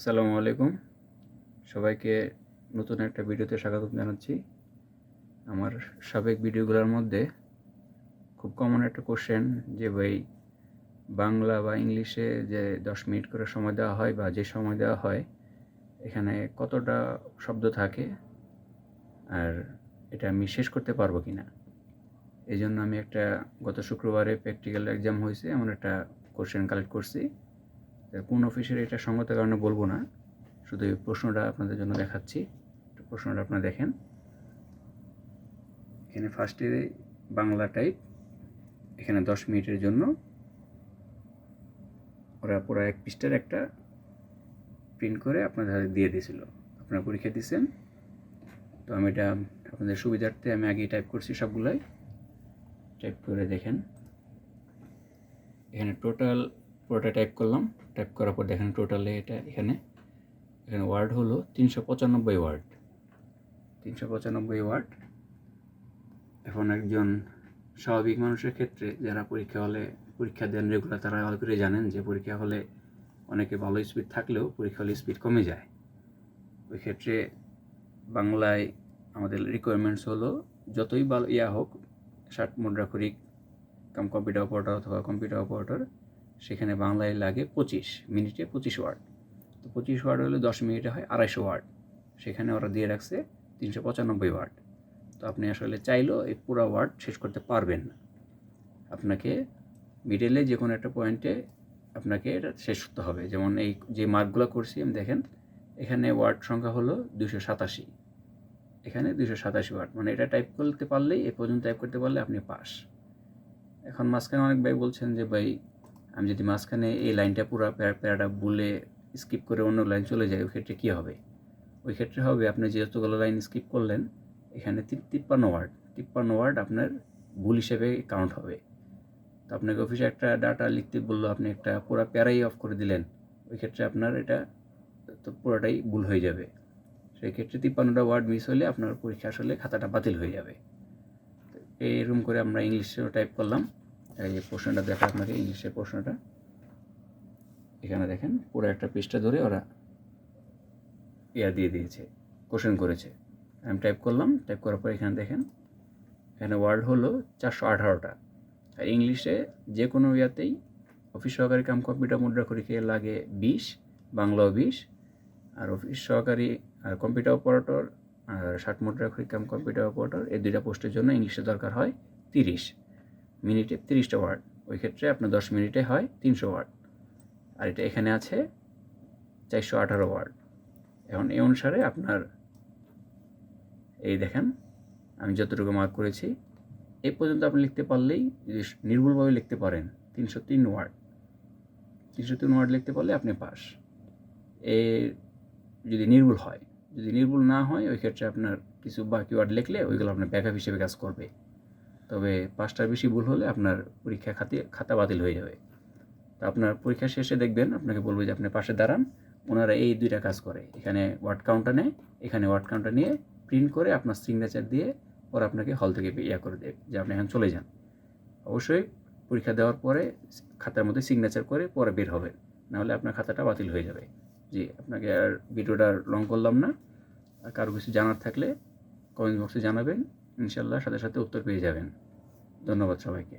আসসালামু আলাইকুম। সবাইকে নতুন একটা ভিডিওতে স্বাগত জানাচ্ছি। আমার সাবেক ভিডিওগুলোর মধ্যে খুব কমন একটা কোশ্চেন যে ভাই, বাংলা বা ইংলিশে যে দশ মিনিট করে সময় দেওয়া হয় বা যে সময় দেওয়া হয়, এখানে কতটা শব্দ থাকে আর এটা আমি শেষ করতে পারব কি না এই জন্য আমি একটা গত শুক্রবারে প্র্যাকটিক্যাল এক্সাম হয়েছে, এমন একটা কোশ্চেন কালেক্ট করছি। কোন অফিসের এটা সঙ্গত কারণে বলব না। শুধু এই প্রশ্নটা আপনাদের জন্য দেখাচ্ছি। প্রশ্নটা আপনারা দেখেন। এখানে ফার্স্টে বাংলা টাইপ এখানে দশ মিনিটের জন্য। ওরা পুরো এক পৃষ্ঠার একটা প্রিন্ট করে আপনাদের হাতে দিয়ে দিয়েছিল। আপনারা পরীক্ষা দিয়েছেন। তো আমি এটা আপনাদের সুবিধার্থে আমি আগেই টাইপ করছি সবগুলাই। টাইপ করে দেখেন। এখানে টোটাল পুরোটা টাইপ করলাম। টাইপ করার পর দেখেন টোটালে এটা এখানে। এখানে ওয়ার্ড হলো তিনশো পঁচানব্বই ওয়ার্ড তিনশো পঁচানব্বই ওয়ার্ড এখন একজন স্বাভাবিক মানুষের ক্ষেত্রে যারা পরীক্ষা হলে পরীক্ষা দেন রেগুলার তারা ভালো করে জানেন যে পরীক্ষা হলে অনেকে ভালো স্পিড থাকলেও পরীক্ষা হলে স্পিড কমে যায়। ওই ক্ষেত্রে বাংলায় আমাদের রিকোয়ারমেন্টস হলো যতই ভালো ইয়া হোক ষাট মুদ্রাক্ষরিক কাম কম্পিউটার অপারেটর অথবা কম্পিউটার অপারেটর সেখানে বাংলায় লাগে পঁচিশ মিনিটে পঁচিশ ওয়ার্ড। তো পঁচিশ ওয়ার্ড হলে দশ মিনিটে হয় আড়াইশো ওয়ার্ড। সেখানে ওরা দিয়ে রাখছে তিনশো পঁচানব্বই ওয়ার্ড। তো আপনি আসলে চাইলেও এই পুরো ওয়ার্ড শেষ করতে পারবেন না। আপনাকে মিডলে যে কোনো একটা পয়েন্টে আপনাকে এটা শেষ করতে হবে। যেমন এই যে মার্কগুলো করছি আমি দেখেন, এখানে ওয়ার্ড সংখ্যা হলো দুশো সাতাশি। এখানে দুশো সাতাশি ওয়ার্ড। মানে এটা টাইপ করতে পারলেই, এ পর্যন্ত টাইপ করতে পারলে আপনি পাস এখন মাঝখানে অনেক ভাই বলছেন যে, ভাই আমি যদি মাঝখানে এই লাইনটা পুরো প্যারাটা বলে স্কিপ করে অন্য লাইন চলে যায় ওই ক্ষেত্রে কী হবে? ওই ক্ষেত্রে হবে আপনি যতগুলো লাইন স্কিপ করলেন, এখানে তিপ্পান্ন ওয়ার্ড তিপ্পান্ন ওয়ার্ড আপনার ভুল হিসেবে কাউন্ট হবে। তো আপনাকে অফিসে একটা ডাটা লিখতে বলল, আপনি একটা পুরো প্যারাই অফ করে দিলেন, ওই ক্ষেত্রে আপনার এটা তো পুরোটাই ভুল হয়ে যাবে। সেই ক্ষেত্রে তিপ্পান্নটা ওয়ার্ড মিস হলে আপনার পরীক্ষা আসলে খাতাটা বাতিল হয়ে যাবে। এইরকম করে আমরা ইংলিশেও টাইপ করলাম। এই যে প্রশ্নটা দেখা আপনাকে, ইংলিশের প্রশ্নটা। এখানে দেখেন, পুরো একটা পৃষ্ঠা ধরে ওরা ইয়া দিয়ে দিয়েছে, কোশ্চেন করেছে। আমি টাইপ করলাম টাইপ করার পর এখানে দেখেন, এখানে ওয়ার্ড হলো চারশো আঠারোটা। আর ইংলিশে যে কোনো ইয়াতেই অফিস সহকারী কাম কম্পিউটার মুদ্রা করিকে লাগে বিশ, বাংলাও বিশ। আর অফিস সহকারী, আর কম্পিউটার অপারেটর আর ষাট মুদ্রা করি কাম কম্পিউটার অপারেটর এই দুইটা পোস্টের জন্য ইংলিশে দরকার হয় তিরিশ। মিনিটে তিরিশটা ওয়ার্ড, ওই ক্ষেত্রে আপনার দশ মিনিটে হয় তিনশো ওয়ার্ড। আর এটা এখানে আছে চারশো আঠারো ওয়ার্ড। এখন এই অনুসারে আপনার, এই দেখেন, আমি যতটুকু মার্ক করেছি এই পর্যন্ত আপনি লিখতে পারলেই যদি নির্ভুলভাবে লিখতে পারেন তিনশো তিন ওয়ার্ড। তিনশো তিন ওয়ার্ড লিখতে পারলে আপনি পাস। এ যদি নির্ভুল হয়, যদি নির্ভুল না হয়, ওই ক্ষেত্রে আপনার কিছু বাকি ওয়ার্ড লিখলে ওইগুলো আপনার ব্যাকআপ হিসেবে কাজ করবে। তবে পাঁচটার বেশি ভুল হলে আপনার পরীক্ষা খাতে, খাতা বাতিল হয়ে যাবে। তো আপনার পরীক্ষা শেষে দেখবেন, আপনাকে বলবে যে আপনি পাশে দাঁড়ান, ওনারা এই দুইটা কাজ করে। এখানে ওয়ার্ড কাউন্টার নেয়, এখানে ওয়ার্ড কাউন্টার নিয়ে প্রিন্ট করে আপনার সিগনেচার দিয়ে ওরা আপনাকে হল থেকে ইয়া করে দেবে যে আপনি এখন চলে যান। অবশ্যই পরীক্ষা দেওয়ার পরে খাতার মধ্যে সিগনেচার করে পরে বের হবেন। নাহলে আপনার খাতাটা বাতিল হয়ে যাবে। জি, আপনাকে আর ভিডিওটা লং করলাম না। আর কারও কিছু জানার থাকলে কমেন্ট বক্সে জানাবেন। ইনশাল্লাহ সাথে সাথে উত্তর পেয়ে যাবেন। ধন্যবাদ সবাইকে।